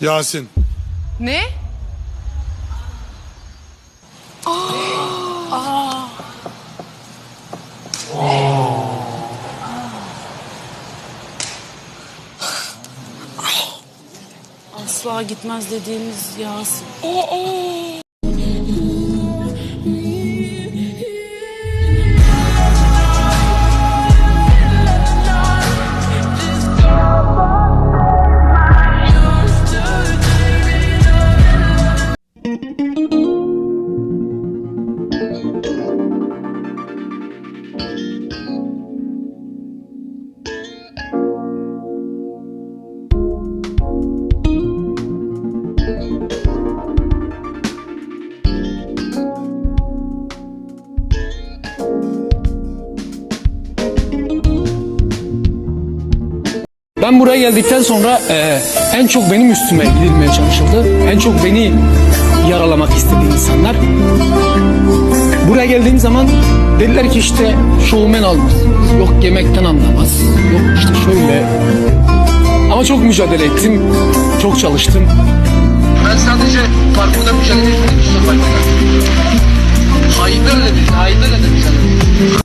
Yasin. Ne? Asla gitmez dediğimiz Yasin. Ben buraya geldikten sonra e, en çok benim üstüme gidilmeye çalışıldı. En çok beni yaralamak istedi insanlar. Geldiğim zaman dediler ki işte şovmen almaz. Yok yemekten anlamaz. Yok işte şöyle. Ama çok mücadele ettim. Çok çalıştım. Ben sadece parkurda mücadele etmedim